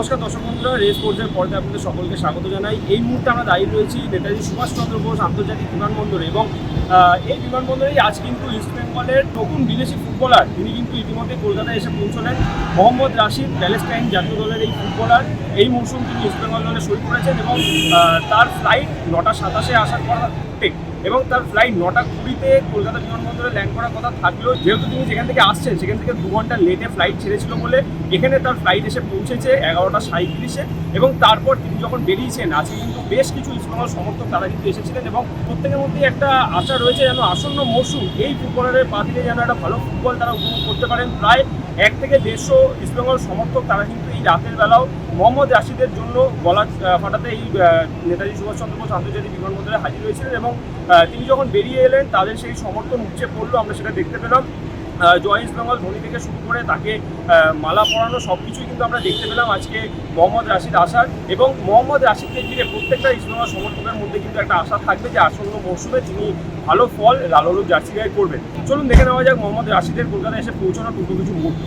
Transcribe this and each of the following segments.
নমস্কার দর্শক বন্ধুরা, রেস স্পোর্টসের পর্দায় আপনাদের সকলকে স্বাগত জানাই। এই মুহূর্তে আমরা দাঁড়িয়ে রয়েছি নেতাজি সুভাষচন্দ্র বোস আন্তর্জাতিক বিমানবন্দরে এবং এই বিমানবন্দরেই আজ কিন্তু ইস্ট বেঙ্গলের নতুন বিদেশি ফুটবলার, তিনি কিন্তু ইতিমধ্যে কলকাতায় এসে পৌঁছলেন। মোহাম্মদ রাশিদ প্যালেস্টাইন জাতীয় দলের এই ফুটবলার, এই মৌসুম তিনি ইস্ট বেঙ্গল দলে সই করেছেন এবং তার ফ্লাইট নটা সাতাশে আসার কথা ঠিক এবং তার ফ্লাইট নটা কুড়িতে কলকাতা বিমানবন্দরে ল্যান্ড করার কথা থাকলেও যেহেতু তিনি যেখান থেকে আসছেন, সেখান থেকে দু ঘণ্টা লেটে ফ্লাইট ছেড়েছিল বলে এখানে তার ফ্লাইট এসে পৌঁছেছে এগারোটা সাঁত্রিশে এবং তারপর তিনি যখন বেরিয়েছেন, আজকে কিন্তু বেশ কিছু ইস্টবেঙ্গল সমর্থক তারা কিন্তু এসেছিলেন এবং প্রত্যেকের মধ্যেই একটা আশা রয়েছে যেন আসন্ন মৌসুম এই ফুটবলারের পা দিলে যেন একটা ভালো ফুটবল তারা উপভোগ করতে পারেন। প্রায় এক থেকে দেড়শো ইস্টবেঙ্গল সমর্থক তারা কিন্তু রাতের বেলাও মোহাম্মদ রাশিদের জন্য গলা ফাটাতে এই নেতাজি সুভাষচন্দ্র বোস আন্তর্জাতিক বিমানবন্দরে হাজির হয়েছিলেন এবং তিনি যখন বেরিয়ে এলেন, তাদের সেই সমর্থন উপচে পড়ল, আমরা সেটা দেখতে পেলাম। জয় ইস্ট বেঙ্গল ধোনি থেকে শুরু করে তাকে মালা পরানো সব কিছুই কিন্তু আমরা দেখতে পেলাম আজকে মোহাম্মদ রাশিদ আসার এবং মোহাম্মদ রাশিদকে ঘিরে প্রত্যেকটা ইস্ট বেঙ্গল সমর্থকের মধ্যে কিন্তু একটা আশা থাকবে যে আসন্ন মৌসুমে তিনি ভালো ফল লালুর জার্সি গায়ে করবেন চলুন দেখে নেওয়া যাক মোহাম্মদ রাশিদের কলকাতায় এসে পৌঁছানোর দুটো কিছু মুহূর্ত।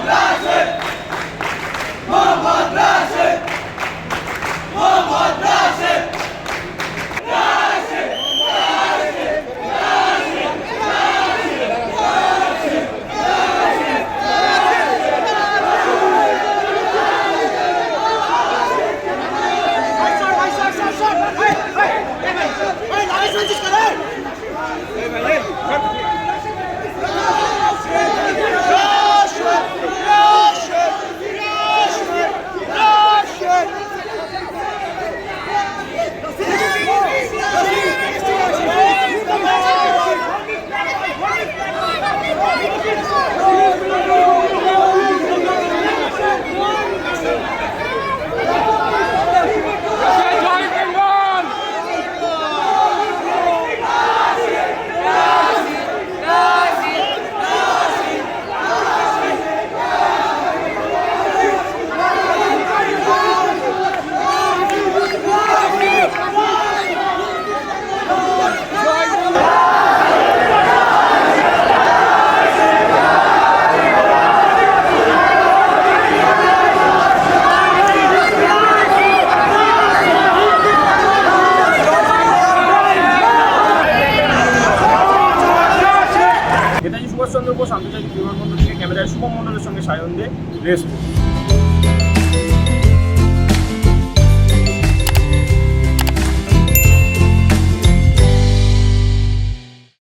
নেতাজি de.